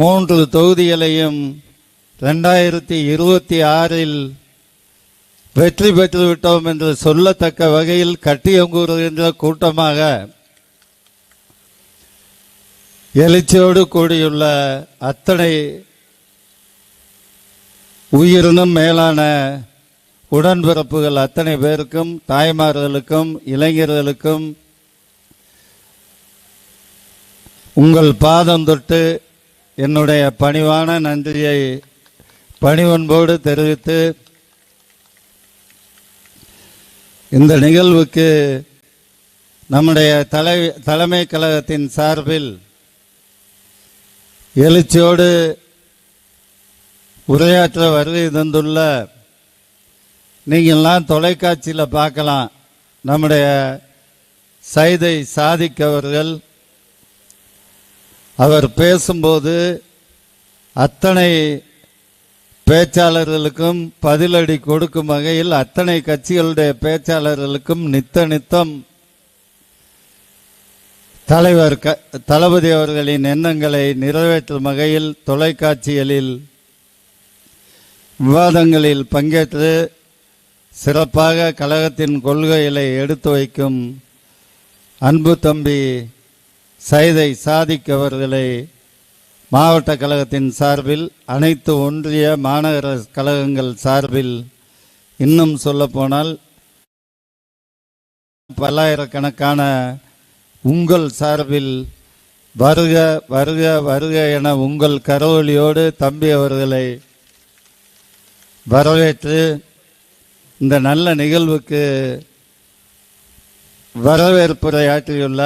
மூன்று தொகுதிகளையும் ரெண்டாயிரத்தி இருபத்தி ஆறில் வெற்றி பெற்றுவிட்டோம் என்று சொல்லத்தக்க வகையில் கட்டியங்கூறுகின்ற கூட்டமாக எழுச்சியோடு கூடியுள்ள அத்தனை உயிரினும் மேலான உடன்பிறப்புகள் அத்தனை பேருக்கும் தாய்மார்களுக்கும் இளைஞர்களுக்கும் உங்கள் பாதம் தொட்டு என்னுடைய பணிவான நன்றியை பணிவன்போடு தெரிவித்து இந்த நிகழ்வுக்கு நம்முடைய தலை தலைமை கழகத்தின் சார்பில் எழுச்சியோடு உரையாற்ற வருகை தந்துள்ள நீங்கள்லாம் தொலைக்காட்சியில் பார்க்கலாம். நம்முடைய சைதை சாதிக்கவர்கள் அவர் பேசும்போது அத்தனை பேச்சாளர்களுக்கும் பதிலடி கொடுக்கும் வகையில் அத்தனை கட்சிகளுடைய பேச்சாளர்களுக்கும் நித்த நித்தம் தலைவர் க தளபதி அவர்களின் எண்ணங்களை நிறைவேற்றும் வகையில் தொலைக்காட்சிகளில் விவாதங்களில் பங்கேற்று சிறப்பாக கழகத்தின் கொள்கைகளை எடுத்து வைக்கும் அன்பு தம்பி சைதை சாதிக் அவர்களை மாவட்ட கழகத்தின் சார்பில் அனைத்து ஒன்றிய மாநகர கழகங்கள் சார்பில் இன்னும் சொல்லப்போனால் பல்லாயிரக்கணக்கான உங்கள் சார்பில் வருக வருக வருக என உங்கள் கரவொலியோடு தம்பி அவர்களை வரவேற்று இந்த நல்ல நிகழ்வுக்கு வரவேற்புரை ஆற்றியுள்ள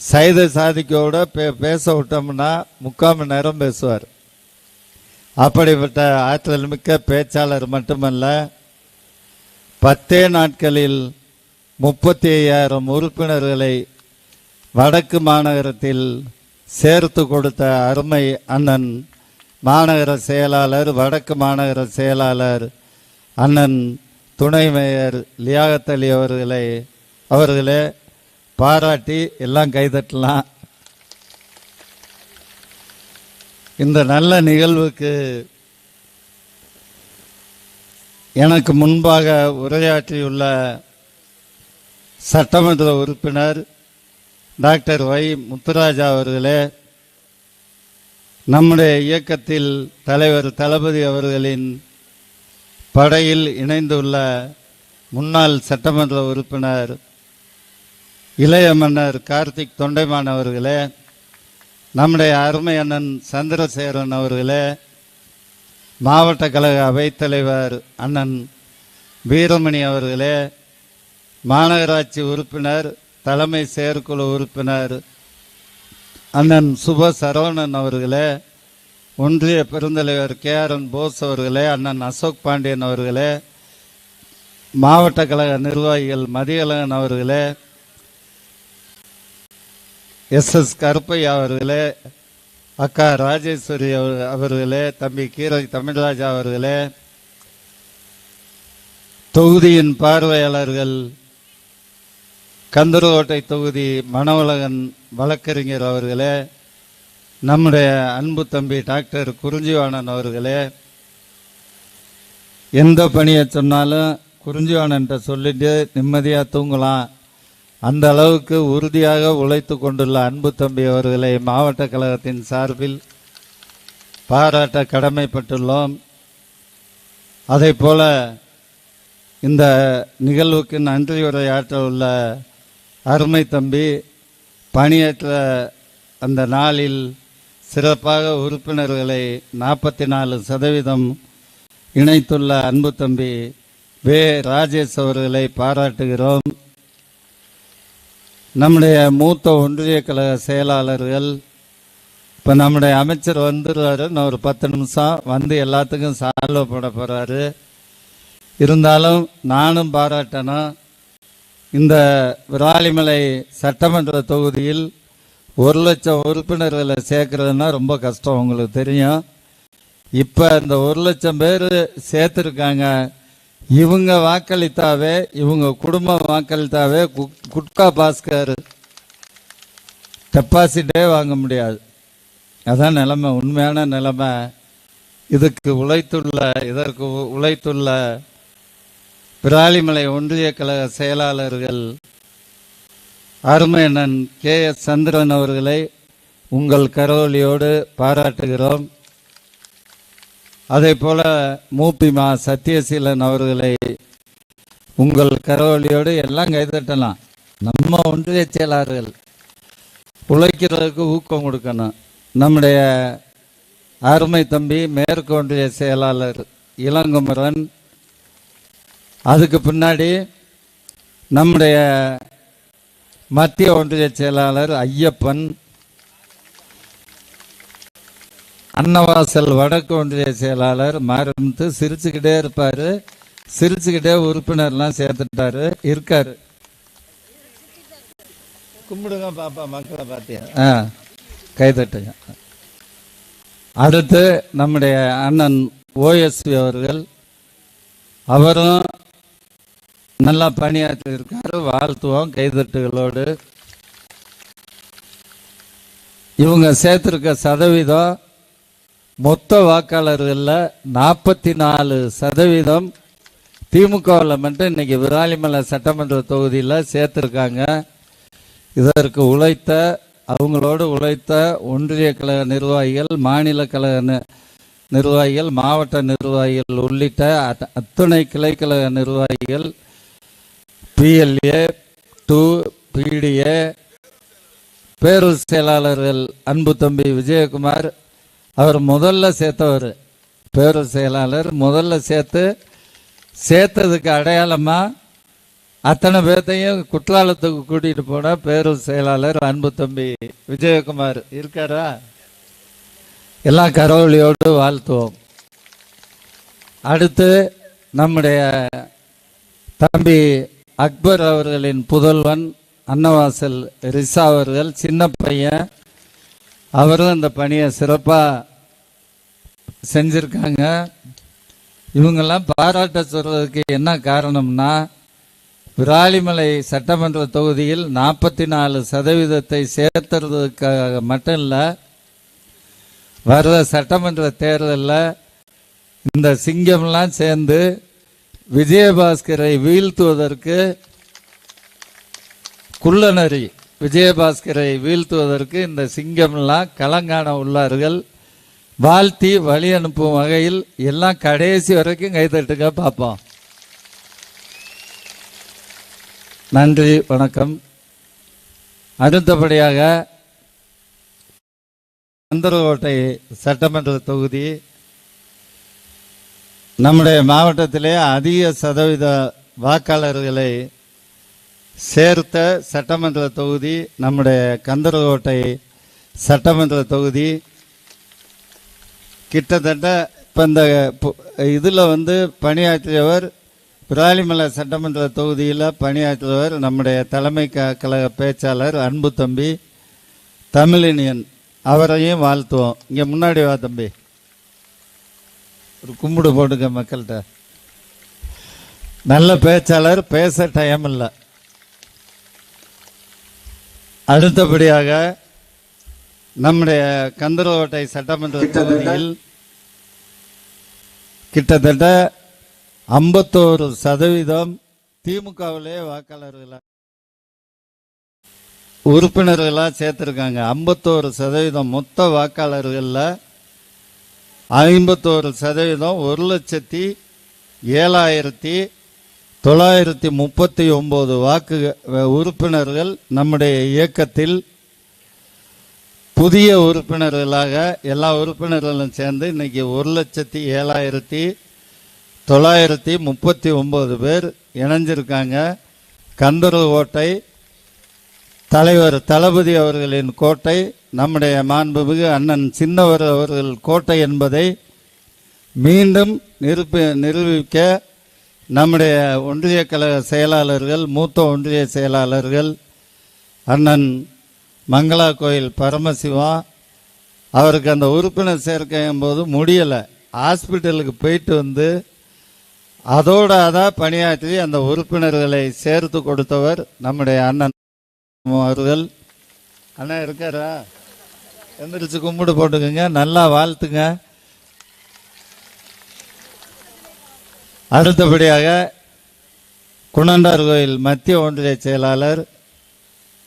சைத சாதிக்கோட பே பேச விட்டோம்னா முக்கால் மணி நேரம் பேசுவார். அப்படிப்பட்ட ஆற்றல் மிக்க பேச்சாளர் மட்டுமல்ல பத்தே நாட்களில் முப்பத்தி ஐயாயிரம் உறுப்பினர்களை வடக்கு மாநகரத்தில் சேர்த்து கொடுத்த அருமை அண்ணன் மாநகர செயலாளர் வடக்கு மாநகர செயலாளர் அண்ணன் துணை மேயர் லியாகத் அலி அவர்களை அவர்களே பாராட்டி எல்லாம் கைதட்டலாம். இந்த நல்ல நிகழ்வுக்கு எனக்கு முன்பாக உரையாற்றியுள்ள சட்டமன்ற உறுப்பினர் டாக்டர் வை முத்துராஜா அவர்களே நம்முடைய இயக்கத்தில் தலைவர் தளபதி அவர்களின் படையில் இணைந்துள்ள முன்னாள் சட்டமன்ற உறுப்பினர் இளைய மன்னர் கார்த்திக் தொண்டைமான் அவர்களே நம்முடைய அருமை அண்ணன் சந்திரசேகரன் அவர்களே மாவட்ட கழக அவைத்தலைவர் அண்ணன் வீரமணி அவர்களே மாநகராட்சி உறுப்பினர் தலைமை செயற்குழு உறுப்பினர் அண்ணன் சுப சரவணன் அவர்களே ஒன்றிய பெருந்தலைவர் கே ஆர் என் போஸ் அவர்களே அண்ணன் அசோக் பாண்டியன் அவர்களே மாவட்ட கழக நிர்வாகிகள் மதியழகன் அவர்களே எஸ் எஸ் கருப்பையா அவர்களே அக்கா ராஜேஸ்வரி அவர்- அவர்களே தம்பி கீரை தமிழ்ராஜா அவர்களே தொகுதியின் பார்வையாளர்கள் கந்தரோட்டை தொகுதி மணவழகன் வழக்கறிஞர் அவர்களே நம்முடைய அன்பு தம்பி டாக்டர் குறிஞ்சிவாணன் அவர்களே எந்த பணியை சொன்னாலும் குறிஞ்சிவாணன்ட்ட சொல்லிட்டு நிம்மதியாக தூங்கலாம். அந்த அளவுக்கு உறுதியாக உழைத்து கொண்டுள்ள அன்பு தம்பி அவர்களை மாவட்ட கழகத்தின் சார்பில் பாராட்ட கடமைப்பட்டுள்ளோம். அதே போல இந்த நிகழ்வுக்கு நன்றி உரையாற்ற உள்ள அருமை தம்பி பணியேற்ற அந்த நாளில் சிறப்பாக உறுப்பினர்களை நாற்பத்தி நாலு சதவீதம் இணைத்துள்ள அன்பு தம்பி வே. ராஜேஷ் அவர்களை பாராட்டுகிறோம். நம்முடைய மூத்த ஒன்றிய கழக செயலாளர்கள் இப்போ நம்முடைய அமைச்சர் வந்துடுவாரு இன்னும் ஒரு பத்து நிமிஷம் வந்து எல்லாத்துக்கும் சால்வ் போட போகிறாரு இருந்தாலும் நானும் பாராட்டணும். இந்த விராலிமலை சட்டமன்ற தொகுதியில் ஒரு லட்சம் உறுப்பினர்களை சேர்க்கறதுன்னா ரொம்ப கஷ்டம் உங்களுக்கு தெரியும். இப்போ இந்த ஒரு லட்சம் பேர் சேர்த்துருக்காங்க. இவங்க வாக்களித்தாவே இவங்க குடும்பம் வாக்களித்தாவே குட்கா பாஸ்கர் டெபாசிட்டே வாங்க முடியாது. அதான் நிலைமை உண்மையான நிலைமை. இதுக்கு உழைத்துள்ள இதற்கு உ- உழைத்துள்ள பிராலிமலை ஒன்றிய கழக செயலாளர்கள் அருமையண்ணன் கே எஸ் சந்திரன் அவர்களை உங்கள் கரோலியோடு பாராட்டுகிறோம். அதே போல மூப்பிமா சத்யசீலன் அவர்களை உங்கள் கரவழியோடு எல்லாம் கைதட்டலாம். நம்ம ஒன்றிய செயலாளர்கள் உழைக்கிறதுக்கு ஊக்கம் கொடுக்கணும். நம்முடைய அருமை தம்பி மேற்கு ஒன்றிய செயலாளர் இளங்குமரன் அதுக்கு பின்னாடி நம்முடைய மத்திய ஒன்றிய செயலாளர் ஐயப்பன் அன்னவாசல் வடக்கு ஒன்றிய செயலாளர் மருந்து சிரிச்சுக்கிட்டே இருப்பார். சிரிச்சுக்கிட்டே உறுப்பினர்லாம் சேர்த்துட்டாரு. இருக்காரு. கும்பிடுங்க பாப்பா மக்களை பார்த்தியா ஆ கைதட்டுங்க அடுத்து நம்முடைய அண்ணன் ஓஎஸ்வி அவர்கள். அவரும் நல்லா பணியாற்றி இருக்காரு. வாழ்த்துவோம் கைதட்டுகளோடு இவங்க சேர்த்திருக்க சதவீதம் மொத்த வாக்காளர்களில் நாற்பத்தி நாலு சதவீதம் திமுகவில் மட்டும் இன்னைக்கு விராலிமலை சட்டமன்ற தொகுதியில் சேர்த்துருக்காங்க. இதற்கு உழைத்த அவங்களோடு உழைத்த ஒன்றிய கழக நிர்வாகிகள் மாநில கழக நிர்வாகிகள் மாவட்ட நிர்வாகிகள் உள்ளிட்ட அத்துணை கிளைக்கழக நிர்வாகிகள் பிஎல்ஏ டூ பிடிஏ பேரூர் செயலாளர்கள் அன்பு தம்பி விஜயகுமார் அவர் முதல்ல சேர்த்தவர் பேரூர் செயலாளர். முதல்ல சேர்த்து சேர்த்ததுக்கு அடையாளமாக அத்தனை பேர்த்தையும் குற்றாலத்துக்கு கூட்டிகிட்டு போன பேரூர் செயலாளர் அன்பு தம்பி விஜயகுமார் இருக்காரா? எல்லாம் கரவழியோடு வாழ்த்துவோம். அடுத்து நம்முடைய தம்பி அக்பர் அவர்களின் புதல்வன் அன்னவாசல் ரிசா அவர்கள் சின்ன பையன். அவரும் இந்த பணியை சிறப்பாக செஞ்சுருக்காங்க. இவங்கெல்லாம் பாராட்ட சொல்றதுக்கு என்ன காரணம்னா விராலிமலை சட்டமன்ற தொகுதியில் நாற்பத்தி நாலு சதவீதத்தை சேர்த்துறதுக்காக மட்டும் இல்லை வர்ற சட்டமன்ற தேர்தலில் இந்த சிங்கம்லாம் சேர்ந்து விஜயபாஸ்கரை வீழ்த்துவதற்கு குள்ளநரி விஜயபாஸ்கரை வீழ்த்துவதற்கு இந்த சிங்கம்லாம் களங்காண உள்ளார்கள். வாழ்த்தி வழி அனுப்பும் வகையில் எல்லாம் கடைசி வரைக்கும் கைதட்டுங்க பார்ப்போம் நன்றி வணக்கம். அடுத்தபடியாக சந்திரகோட்டை சட்டமன்ற தொகுதி நம்முடைய மாவட்டத்திலே அதிக சதவீத வாக்காளர்களை சேர்த்த சட்டமன்ற தொகுதி நம்முடைய கந்தரகோட்டை சட்டமன்ற தொகுதி. கிட்டத்தட்ட இப்போ இந்த இதில் வந்து பணியாற்றியவர் விராலிமலை சட்டமன்ற தொகுதியில் பணியாற்றியவர் நம்முடைய தலைமை க கழக பேச்சாளர் அன்பு தம்பி தமிழினியன். அவரையும் வாழ்த்துவோம். இங்கே முன்னாடி வா தம்பி. ஒரு கும்பிடு போடுங்க மக்கள்கிட்ட. நல்ல பேச்சாளர் பேச டைம் இல்லை. அடுத்தபடியாக நம்முடைய கந்தரோட்டை சட்டமன்ற தொகுதியில் கிட்டத்தட்ட ஐம்பத்தோரு சதவீதம் திமுகவிலே வாக்காளர்களாக உறுப்பினர்களாக சேர்த்துருக்காங்க. ஐம்பத்தோரு சதவீதம் மொத்த வாக்காளர்களில் ஐம்பத்தோரு சதவீதம் ஒரு லட்சத்தி ஏழாயிரத்தி தொள்ளாயிரத்தி முப்பத்தி ஒம்பது வாக்கு உறுப்பினர்கள் நம்முடைய இயக்கத்தில் புதிய உறுப்பினர்களாக எல்லா உறுப்பினர்களும் சேர்ந்து இன்றைக்கி ஒரு லட்சத்தி ஏழாயிரத்தி தொள்ளாயிரத்தி முப்பத்தி ஒம்பது பேர் இணைஞ்சிருக்காங்க. கந்தூர் கோட்டை தலைவர் தளபதி அவர்களின் கோட்டை நம்முடைய மாண்புமிகு அண்ணன் சின்னவர் அவர்கள் கோட்டை என்பதை மீண்டும் நிரூபி நிரூபிக்க நம்முடைய ஒன்றிய கழக செயலாளர்கள் மூத்த ஒன்றிய செயலாளர்கள் அண்ணன் மங்களா கோயில் பரமசிவா. அவருக்கு அந்த உறுப்பினர் சேர்க்கையும் போது முடியலை. ஹாஸ்பிட்டலுக்கு போயிட்டு வந்து அதோட அதான் பணியாற்றி அந்த உறுப்பினர்களை சேர்த்து கொடுத்தவர் நம்முடைய அண்ணன் அவர்கள். அண்ணா இருக்காரா? எந்திரிச்சு கும்பிடு போட்டுக்கோங்க. நல்லா வாழ்த்துங்க. அடுத்தபடியாக குணண்டார் கோயில் மத்திய ஒன்றிய செயலாளர்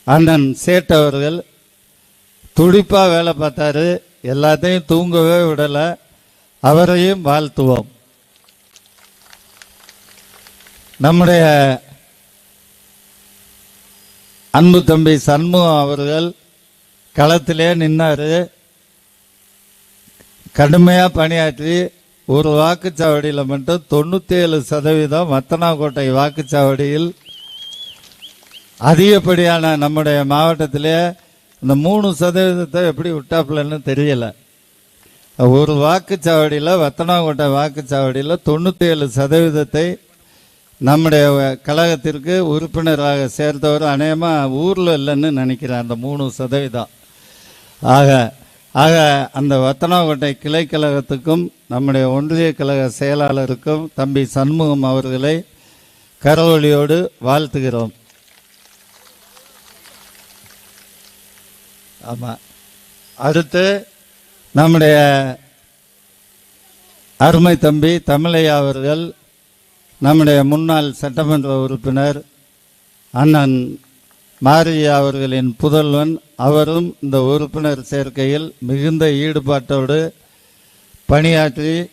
அண்ணன் சேட் அவர்கள் துடிப்பாக வேலை பார்த்தாரு. எல்லாத்தையும் தூங்கவே விடலை. அவரையும் வாழ்த்துவோம். நம்முடைய அன்பு தம்பி சண்முகம் அவர்கள் களத்திலே நின்னார். கடுமையாக பணியாற்றி ஒரு வாக்குச்சாவடியில் மட்டும் தொண்ணூற்றி ஏழு சதவீதம் மத்தனாக்கோட்டை வாக்குச்சாவடியில் அதிகப்படியான நம்முடைய மாவட்டத்தில் இந்த மூணு சதவீதத்தை எப்படி விட்டாப்புலன்னு தெரியல. ஒரு வாக்குச்சாவடியில் வத்தனாங்கோட்டை வாக்குச்சாவடியில் தொண்ணூற்றி ஏழு சதவீதத்தை நம்முடைய கழகத்திற்கு உறுப்பினராக சேர்ந்தவர் அநேகமாக ஊரில் இல்லைன்னு நினைக்கிறேன் அந்த மூணு சதவீதம். ஆக ஆக அந்த வத்தனாங்கோட்டை கிளை கழகத்துக்கும் நம்முடைய ஒன்றிய கழக செயலாளருக்கும் தம்பி சண்முகம் அவர்களை கரவொலியோடு வாழ்த்துகிறோம். ஆமாம் அடுத்து நம்முடைய அருமை தம்பி தமிழையா அவர்கள் நம்முடைய முன்னாள் சட்டமன்ற உறுப்பினர் அண்ணன் மாரியா அவர்களின் புதல்வன். அவரும் இந்த உறுப்பினர் சேர்க்கையில் மிகுந்த ஈடுபாட்டோடு பணியாற்றி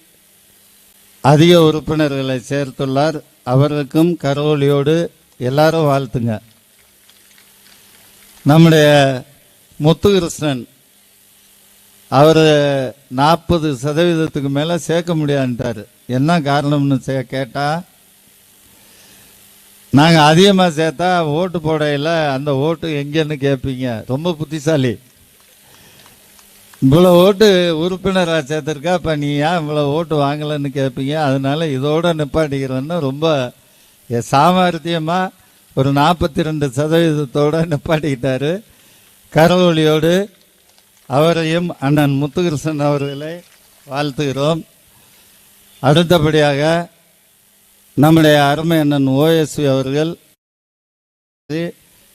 அதிக உறுப்பினர்களை சேர்த்துள்ளார். அவருக்கும் கரோலியோடு எல்லாரும் வாழ்த்துங்க. நம்முடைய முத்துகிருஷ்ணன். அவர் நாற்பது சதவீதத்துக்கு மேலே சேர்க்க முடியாதுன்ட்டார். என்ன காரணம்னு சே கேட்டால் நாங்கள் அதிகமாக சேர்த்தா ஓட்டு போடையில் அந்த ஓட்டு எங்கேன்னு கேட்பீங்க ரொம்ப புத்திசாலி. இவ்வளோ ஓட்டு உறுப்பினராக சேர்த்துருக்கா இப்போ நீ ஏன் இவ்வளோ ஓட்டு வாங்கலைன்னு கேட்பீங்க அதனால இதோடு நிப்பாட்டிக்கிறேன்னு ரொம்ப சாமர்த்தியமாக ஒரு நாற்பத்தி ரெண்டு சதவீதத்தோடு நிப்பாட்டிக்கிட்டாரு. கரவொலியோடு அவரையும் அண்ணன் முத்துகிருஷ்ணன் அவர்களை வாழ்த்துகிறோம். அடுத்தபடியாக நம்முடைய அருமை அண்ணன் ஓஎஸ்வி அவர்கள்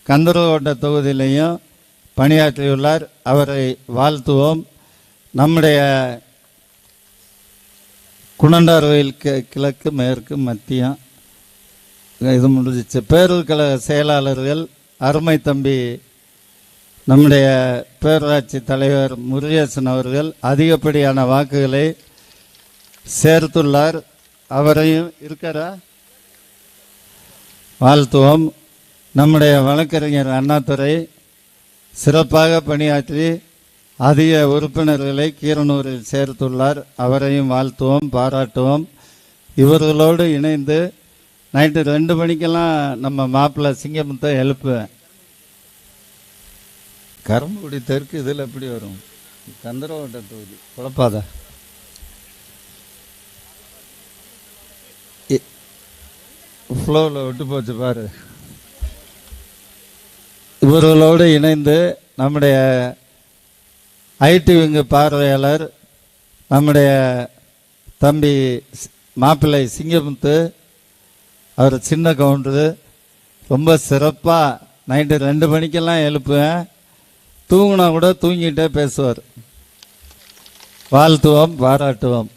கந்தரகோட்ட தொகுதியிலையும் பணியாற்றியுள்ளார். அவரை வாழ்த்துவோம். நம்முடைய குணண்டார் கோயில் கி- கிழக்கு மேற்கு மத்தியம். இது முடிஞ்சிச்சு. பேரூர் கழக செயலாளர்கள் அருமை தம்பி நம்முடைய பேரூராட்சி தலைவர் முருகேசன் அவர்கள் அதிகப்படியான வாக்குகளை சேர்த்துள்ளார். அவரையும் இருக்கிறா வாழ்த்துவோம். நம்முடைய வழக்கறிஞர் அண்ணாதுரை சிறப்பாக பணியாற்றி அதிக உறுப்பினர்களை கீரனூரில் சேர்த்துள்ளார். அவரையும் வாழ்த்துவோம் பாராட்டுவோம். இவர்களோடு இணைந்து நைட்டு ரெண்டு மணிக்கெல்லாம் நம்ம மாப்பிள்ளை சிங்கமுத்தை எழுப்புவேன். கரும்புடி தெற்கு இதில் எப்படி வரும்? கந்தரவட்ட தொகுதி. குழப்பாத. ஃப்ளோவில் விட்டு போச்சு பாரு. இவர்களோடு இணைந்து நம்முடைய ஐடி விங்கு பார்வையாளர் நம்முடைய தம்பி மாப்பிள்ளை சிங்கமுத்து அவர் சின்ன கவுண்டரு. ரொம்ப சிறப்பாக நைட்டு ரெண்டு மணிக்கெல்லாம் எழுப்புவேன். தூங்கினா கூட தூங்கிட்டே பேசுவார். வாழ்த்துவோம் பாராட்டுவோம்.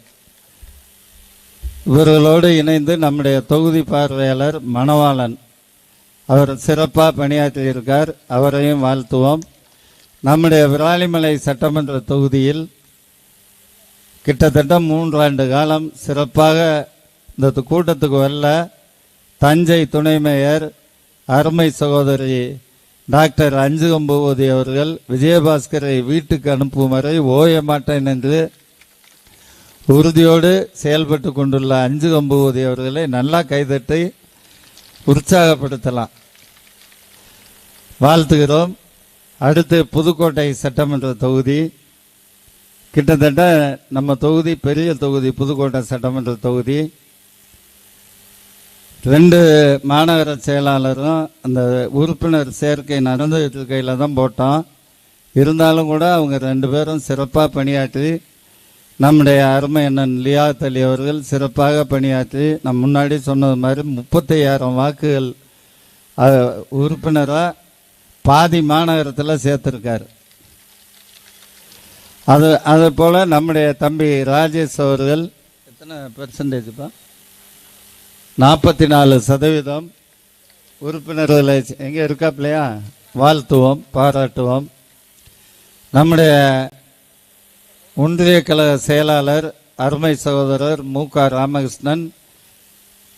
இவர்களோடு இணைந்து நம்முடைய தொகுதி பார்வையாளர் மணவாளன் அவர் சிறப்பாக பணியாற்றியிருக்கார். அவரையும் வாழ்த்துவோம். நம்முடைய விராலிமலை சட்டமன்ற தொகுதியில் கிட்டத்தட்ட மூன்றாண்டு காலம் சிறப்பாக இந்த கூட்டத்துக்கு வரல தஞ்சை துணை மேயர் அருமை சகோதரி டாக்டர் அஞ்சுகம்பூவதி அவர்கள் விஜயபாஸ்கரை வீட்டுக்கு அனுப்பும் வரை ஓய மாட்டேன் என்று உறுதியோடு செயல்பட்டு கொண்டுள்ள அஞ்சு கம்பூவதி அவர்களை நல்லா கைதட்டி உற்சாகப்படுத்தலாம். வாழ்த்துகிறோம். அடுத்து புதுக்கோட்டை சட்டமன்ற தொகுதி. கிட்டத்தட்ட நம்ம தொகுதி பெரிய தொகுதி புதுக்கோட்டை சட்டமன்ற தொகுதி. ரெண்டு மாநகர செயலாளரும் அந்த உறுப்பினர் சேர்க்கை நடந்துகிட்டு இருக்கையில் தான் போட்டோம். இருந்தாலும் கூட அவங்க ரெண்டு பேரும் சிறப்பாக பணியாற்றி நம்முடைய அருமை அண்ணன் லியாத் அலி அவர்கள் சிறப்பாக பணியாற்றி நான் முன்னாடி சொன்னது மாதிரி முப்பத்தையாயிரம் வாக்குகள் உறுப்பினராக பாதி மாநகரத்தில் சேர்த்துருக்கார். அது அதே போல் நம்முடைய தம்பி ராஜேஷ் அவர்கள் எத்தனை பெர்சன்டேஜ்ப்பா நாற்பத்தி நாலு சதவீதம் உறுப்பினர்களை எங்கே இருக்காப்லையா வாழ்த்துவோம் பாராட்டுவோம். நம்முடைய ஒன்றிய கழக செயலாளர் அருமை சகோதரர் மு க ராமகிருஷ்ணன்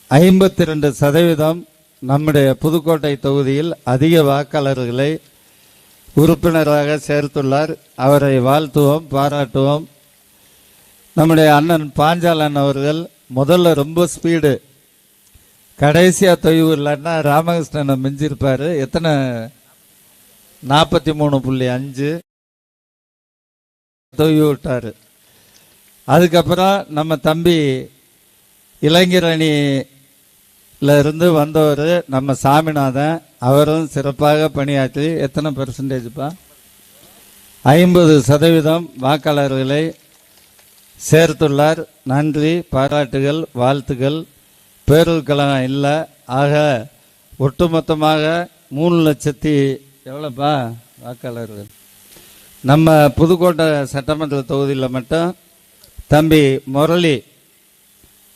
ஐம்பத்தி ரெண்டு சதவீதம் நம்முடைய புதுக்கோட்டை தொகுதியில் அதிக வாக்காளர்களை உறுப்பினராக சேர்த்துள்ளார். அவரை வாழ்த்துவோம் பாராட்டுவோம். நம்முடைய அண்ணன் பாஞ்சாலன் அவர்கள் முதல்ல ரொம்ப ஸ்பீடு கடைசியாக தொய்வு இல்லைன்னா ராமகிருஷ்ணனை மிஞ்சிருப்பார். எத்தனை? நாற்பத்தி மூணு புள்ளி அஞ்சு. தொய்வு விட்டார் அதுக்கப்புறம் நம்ம தம்பி இளைஞரணியில இருந்து வந்தவர் நம்ம சாமிநாதன். அவரும் சிறப்பாக பணியாற்றி எத்தனை பெர்சன்டேஜ்ப்பா ஐம்பது சதவீதம் வாக்காளர்களை சேர்த்துள்ளார். நன்றி பாராட்டுகள் வாழ்த்துகள். பேரூர் இல்லை. ஆக ஒட்டுமொத்தமாக மூணு லட்சத்தி எவ்வளோப்பா? வாக்காளர்கள். நம்ம புதுக்கோட்டை சட்டமன்ற தொகுதியில் மட்டும் தம்பி முரளி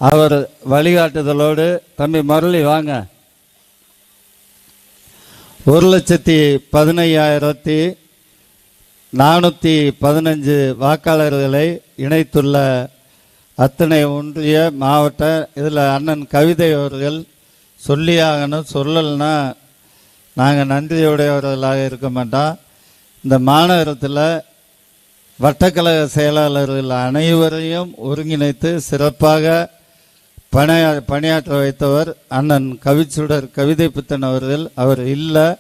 அவர் வழிகாட்டுதலோடு தம்பி முரளி வாங்க. ஒரு லட்சத்தி பதினையாயிரத்தி நானூற்றி பதினஞ்சு வாக்காளர்களை இணைத்துள்ள அத்தனை ஒன்றிய மாவட்ட இதில் அண்ணன் கவிதை அவர்கள் சொல்லியாகணும் சொல்லலைன்னா நாங்கள் நன்றியுடையவர்களாக இருக்க மாட்டோம். இந்த மாநகரத்தில் வட்டக்கழக செயலாளர்கள் அனைவரையும் ஒருங்கிணைத்து சிறப்பாக பணியா பணியாற்ற வைத்தவர் அண்ணன் கவிச்சுடர் கவிதை புத்தன் அவர்கள். அவர் இல்லை.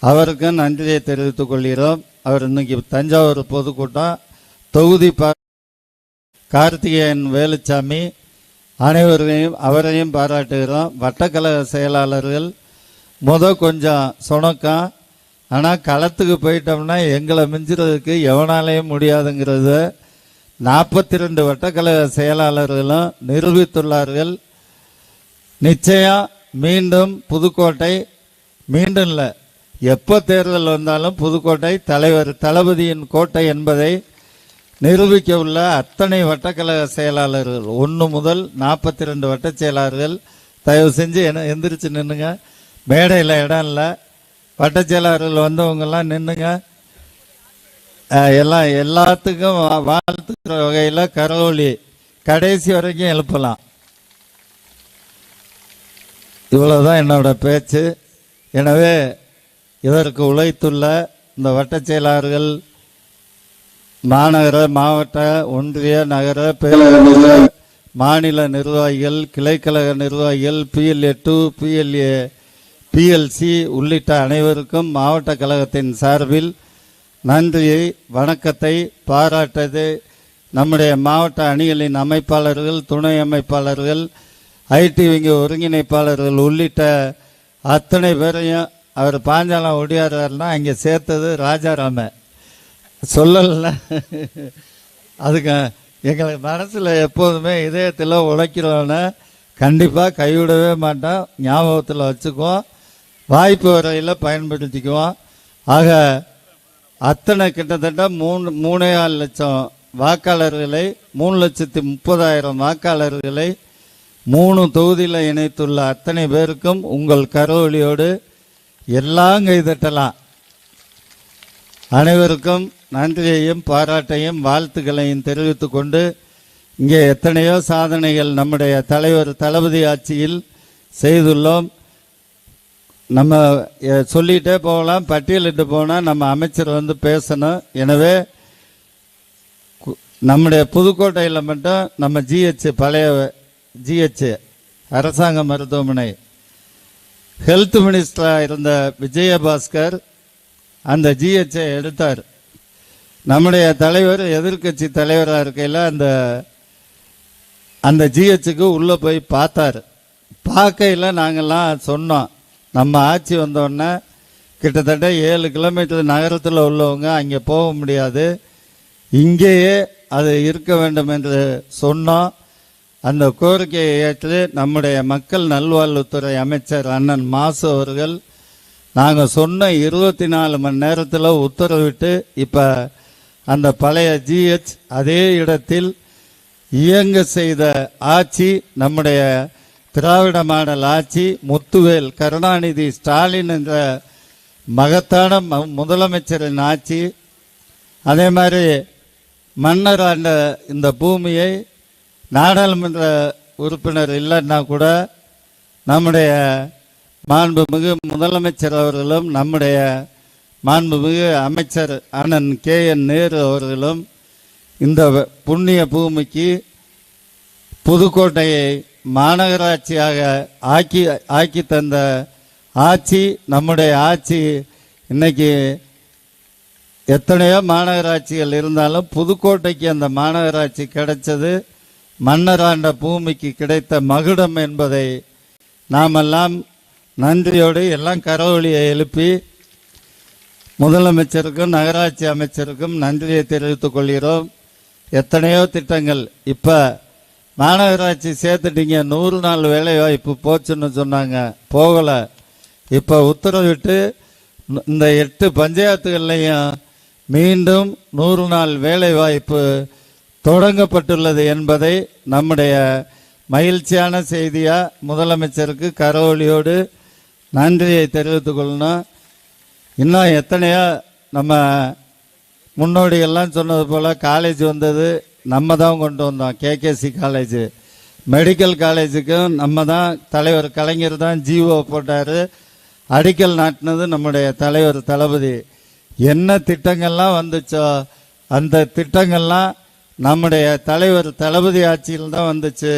அவருக்கு நன்றியை தெரிவித்துக் கொள்கிறோம். அவர் இன்னைக்கு தஞ்சாவூர் பொதுக்கூட்டம் தொகுதி பா கார்த்திகேயன் வேலுச்சாமி அனைவரையும் அவரையும் பாராட்டுகிறோம். வட்டக்கழக செயலாளர்கள் முத கொஞ்சம் சுணக்கம் ஆனால் களத்துக்கு போயிட்டோம்னா எங்களை மிஞ்சுறதுக்கு எவனாலையும் முடியாதுங்கிறது. நாற்பத்தி ரெண்டு வட்டக்கழக செயலாளர்களும் நிரூபித்துள்ளார்கள். நிச்சயம் மீண்டும் புதுக்கோட்டை மீண்டும் இல்லை. எப்போ தேர்தல் வந்தாலும் புதுக்கோட்டை தலைவர் தளபதியின் கோட்டை என்பதை நிரூபிக்க உள்ள அத்தனை வட்டக்கழக செயலாளர்கள் ஒன்று முதல் நாற்பத்தி ரெண்டு வட்ட செயலாளர்கள் தயவு செஞ்சு என்ன எந்திரிச்சு நின்றுங்க மேடையில் இடம் இல்லை. வட்ட செயலாளர்கள் வந்தவங்கெல்லாம் நின்றுங்க எல்லாம் எல்லாத்துக்கும் வா- வாழ்த்துக்கிற வகையில் கரவொலி கடைசி வரைக்கும் எழுப்பலாம். இவ்வளோதான் என்னோட பேச்சு. எனவே இதற்கு உழைத்துள்ள இந்த வட்டச் செயலாளர்கள் மாநகர மாவட்ட ஒன்றிய நகர பேரக மாநில நிர்வாகிகள் கிளைக்கழக நிர்வாகிகள் பிஎல்ஏ டூ பிஎல்ஏ பிஎல்சி உள்ளிட்ட அனைவருக்கும் மாவட்ட கழகத்தின் சார்பில் நன்றியை வணக்கத்தை பாராட்டது. நம்முடைய மாவட்ட அணிகளின் அமைப்பாளர்கள் துணை அமைப்பாளர்கள் ஐடி விங்க ஒருங்கிணைப்பாளர்கள் உள்ளிட்ட அத்தனை பேரையும் அவர் பாஞ்சாலம் ஒடியார்னா அங்கே சேர்த்தது ராஜாராம. சொல்லல. அதுக்கு எங்களுக்கு மனசில் எப்போதுமே இதயத்தில் உழைக்கிறோன்னு கண்டிப்பாக கைவிடவே மாட்டோம். ஞாபகத்தில் வச்சுக்குவோம். வாய்ப்பு வரையில் பயன்படுத்திக்குவோம். ஆக அத்தனை கிட்டத்தட்ட மூணு மூணே ஆறு லட்சம் வாக்காளர்களை மூணு லட்சத்தி முப்பதாயிரம் வாக்காளர்களை மூணு தொகுதியில் இணைத்துள்ள அத்தனை பேருக்கும் உங்கள் கரவொலியோடு எல்லாம் கைதட்டலாம். அனைவருக்கும் நன்றியையும் பாராட்டையும் வாழ்த்துக்களையும் தெரிவித்துக் கொண்டு இங்கே எத்தனையோ சாதனைகள் நம்முடைய தலைவர் தளபதி ஆட்சியில் செய்துள்ளோம். நம்ம சொல்லிகிட்டே போகலாம். பட்டியலிட்டு போனால் நம்ம அமைச்சர் வந்து பேசணும். எனவே நம்முடைய புதுக்கோட்டையில் மட்டும் நம்ம ஜிஹெச் பழைய ஜிஹெச் அரசாங்க மருத்துவமனை. ஹெல்த் மினிஸ்டராக இருந்த விஜயபாஸ்கர் அந்த ஜிஹெச்சை எடுத்தார். நம்முடைய தலைவர் எதிர்க்கட்சி தலைவராக இருக்கையில் அந்த அந்த ஜிஹெச்சுக்கு உள்ளே போய் பார்த்தார். பார்க்கையில் நாங்கள்லாம் சொன்னோம். நம்ம ஆட்சி வந்தோடனே கிட்டத்தட்ட ஏழு கிலோமீட்டர் நகரத்தில் உள்ளவங்க அங்கே போக முடியாது. இங்கேயே அது இருக்க வேண்டும் என்று சொன்னோம். அந்த கோரிக்கையை ஏற்று நம்முடைய மக்கள் நல்வாழ்வுத்துறை அமைச்சர் அண்ணன் மாசு அவர்கள் நாங்கள் சொன்ன இருபத்தி நாலு மணி நேரத்தில் உத்தரவிட்டு இப்போ அந்த பழைய ஜிஹெச் அதே இடத்தில் இயங்க செய்த ஆட்சி நம்முடைய திராவிட மாடல் ஆட்சி முத்துவேல் கருணாநிதி ஸ்டாலின் என்ற மகத்தான முதலமைச்சரின் ஆட்சி அதே மாதிரி மன்னர் ஆண்ட இந்த பூமியை நாடாளுமன்ற உறுப்பினர் இல்லைன்னா கூட நம்முடைய மாண்புமிகு முதலமைச்சர் அவர்களும் நம்முடைய மாண்புமிகு அமைச்சர் அண்ணன் கே என் நேரு அவர்களும் இந்த புண்ணிய பூமிக்கு புதுக்கோட்டையை மாநகராட்சியாக ஆக்கி ஆக்கி தந்த ஆட்சி நம்முடைய ஆட்சி இன்னைக்கு எத்தனையோ மாநகராட்சிகள் இருந்தாலும் புதுக்கோட்டைக்கு அந்த மாநகராட்சி கிடைச்சது மன்னராண்ட பூமிக்கு கிடைத்த மகுடம் என்பதை நாமெல்லாம் நன்றியோடு எல்லாம் கரவொலியை எழுப்பி முதலமைச்சருக்கும் நகராட்சி அமைச்சருக்கும் நன்றியை தெரிவித்துக் கொள்கிறோம். எத்தனையோ திட்டங்கள். இப்போ மாநகராட்சி சேர்த்துட்டீங்க. நூறு நாள் வேலை வாய்ப்பு போச்சுன்னு சொன்னாங்க. போகலை. இப்போ உத்தரவிட்டு இந்த எட்டு பஞ்சாயத்துகள்லையும் மீண்டும் நூறு நாள் வேலை வாய்ப்பு தொடங்கப்பட்டுள்ளது என்பதை நம்முடைய மகிழ்ச்சியான செய்தியாக முதலமைச்சருக்கு கரவொலியோடு நன்றியை தெரிவித்துக் கொள்ளணும். இன்னும் எத்தனையோ நம்ம முன்னோடிகள்லாம் சொன்னது போல் காலேஜ் வந்தது நம்ம தான் கொண்டு வந்தோம். கேகேசி காலேஜ் மெடிக்கல் காலேஜுக்கும் நம்ம தான் தலைவர் கலைஞர் தான் ஜிஓ போட்டார். அடிக்கல் நாட்டினது நம்முடைய தலைவர் தளபதி. என்ன திட்டங்கள்லாம் வந்துச்சோ அந்த திட்டங்கள்லாம் நம்முடைய தலைவர் தளபதி ஆட்சியில் தான் வந்துச்சு.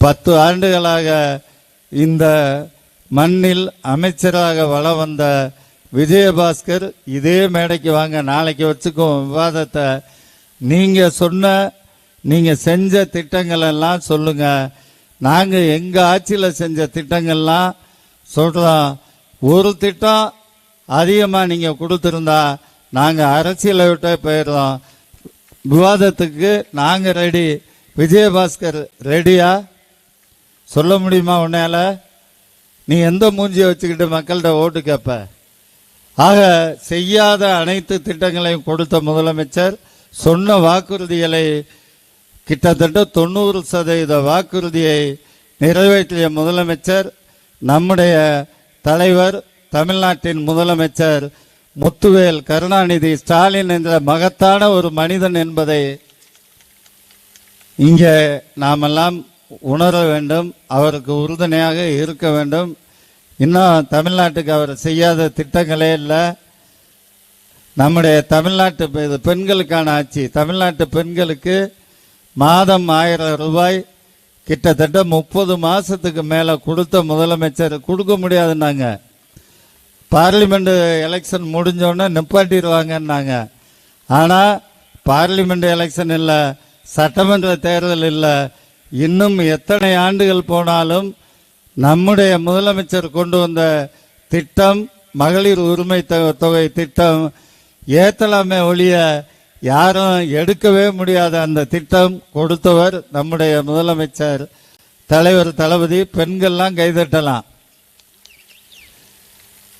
பத்து ஆண்டுகளாக இந்த மண்ணில் அமைச்சராக வள வந்த விஜயபாஸ்கர் இதே மேடைக்கு வாங்க நாளைக்கு வச்சுக்குவோம் விவாதத்தை. நீங்கள் சொன்ன நீங்கள் செஞ்ச திட்டங்கள் எல்லாம் சொல்லுங்கள் நாங்கள் எங்கள் ஆட்சியில் செஞ்ச திட்டங்கள்லாம் சொல்கிறோம் ஒரு திட்டம் அதிகமாக நீங்கள் கொடுத்துருந்தா நாங்கள் அரசியலை விட்டே போயிடுறோம். விவாதத்துக்கு நாங்கள் ரெடி விஜயபாஸ்கர் ரெடியா சொல்ல முடியுமா உன்னால? நீ எந்த மூஞ்சியை வச்சுக்கிட்டு மக்கள்கிட்ட ஓட்டு கேட்ப ஆக செய்யாத அனைத்து திட்டங்களையும் கொடுத்த முதலமைச்சர் சொன்ன வாக்குறுதிகளை கிட்டத்தட்ட தொண்ணூறு சதவீத வாக்குறுதியை நிறைவேற்றிய முதலமைச்சர் நம்முடைய தலைவர் தமிழ்நாட்டின் முதலமைச்சர் முத்துவேல் கருணாநிதி ஸ்டாலின் என்ற மகத்தான ஒரு மனிதன் என்பதை இங்கே நாமெல்லாம் உணர வேண்டும் அவருக்கு உறுதுணையாக இருக்க வேண்டும். இன்னும் தமிழ்நாட்டுக்கு அவர் செய்யாத திட்டங்களே இல்லை. நம்முடைய தமிழ்நாட்டு இது பெண்களுக்கான ஆட்சி. தமிழ்நாட்டு பெண்களுக்கு மாதம் ஆயிரம் ரூபாய் கிட்டத்தட்ட முப்பது மாதத்துக்கு மேலே கொடுத்த முதலமைச்சர் கொடுக்க முடியாதுன்னாங்க. பார்லிமெண்ட் எலெக்ஷன் முடிஞ்சோடனே நிப்பாட்டிடுவாங்கன்னாங்க. ஆனால் பார்லிமெண்ட் எலெக்ஷன் இல்லை சட்டமன்ற தேர்தல் இல்லை. இன்னும் எத்தனை ஆண்டுகள் போனாலும் நம்முடைய முதலமைச்சர் கொண்டு வந்த திட்டம் மகளிர் உரிமை தொகை திட்டம் ஏத்தலாமே ஒழிய யாரும் எடுக்கவே முடியாத அந்த திட்டம் கொடுத்தவர் நம்முடைய முதலமைச்சர். தலைவர் தளபதி பெண்கள்லாம் கைதட்டலாம்.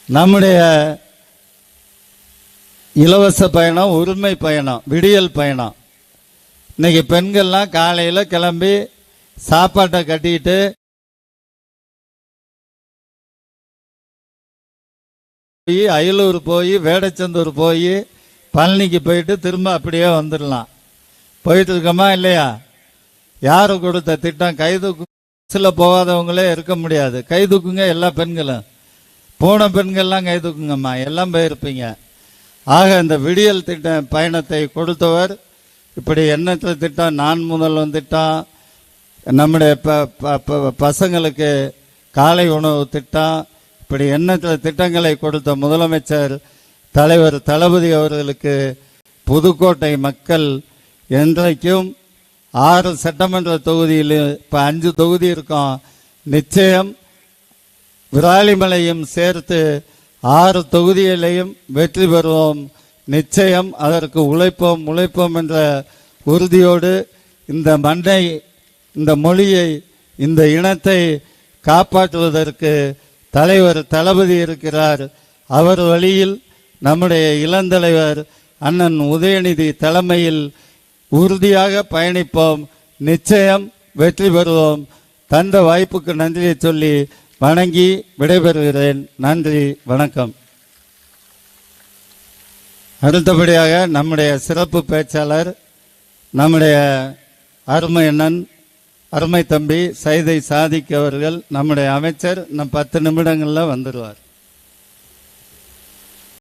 நம்முடைய இலவச பயணம் உரிமை பயணம் விடியல் பயணம். இன்னைக்கு பெண்கள்லாம் காலையில் கிளம்பி சாப்பாட்டை கட்டிக்கிட்டு போய் அயலூர் போய் வேடச்சந்தூர் போய் பழனிக்கு போயிட்டு திரும்ப அப்படியே வந்துடலாம். போயிட்டு இருக்கோமா இல்லையா? யாரு கொடுத்த திட்டம்? கைதுக்கு பஸ்ஸில் போகாதவங்களே இருக்க முடியாது. கைதுக்குங்க எல்லா பெண்களும். போன பெண்கள்லாம் கைதுக்குங்கம்மா எல்லாம் போயிருப்பீங்க. ஆக இந்த விடியல் திட்ட பயணத்தை கொடுத்தவர் இப்படி எண்ணற்ற திட்டம் நான் முதல்வன் திட்டம் நம்முடைய ப ப- ப- பசங்களுக்கு காலை உணவு திட்டம் இப்படி எண்ணற்ற திட்டங்களை கொடுத்த முதலமைச்சர் தலைவர் தளபதி அவர்களுக்கு புதுக்கோட்டை மக்கள் என்றைக்கும் ஆறு சட்டமன்ற தொகுதியில் இப்போ அஞ்சு தொகுதி இருக்கும். நிச்சயம் விராலிமலையும் சேர்த்து ஆறு தொகுதிகளையும் வெற்றி பெறுவோம். நிச்சயம் அதற்கு உழைப்போம் உழைப்போம் என்ற உறுதியோடு இந்த மண்ணை இந்த மொழியை இந்த இனத்தை காப்பாற்றுவதற்கு தலைவர் தளபதி இருக்கிறார். அவர் வழியில் நம்முடைய இளந்தலைவர் அண்ணன் உதயநிதி தலைமையில் உறுதியாக பயணிப்போம். நிச்சயம் வெற்றி பெறுவோம். தந்த வாய்ப்புக்கு நன்றியை சொல்லி வணங்கி விடைபெறுகிறேன். நன்றி வணக்கம். அடுத்தபடியாக நம்முடைய சிறப்பு பேச்சாளர் நம்முடைய அருமையண்ணன் அருமை தம்பி சைதை சாதிக் அவர்கள் நம்முடைய அமைச்சர். நம் பத்து நிமிடங்களில் வந்துடுவார்.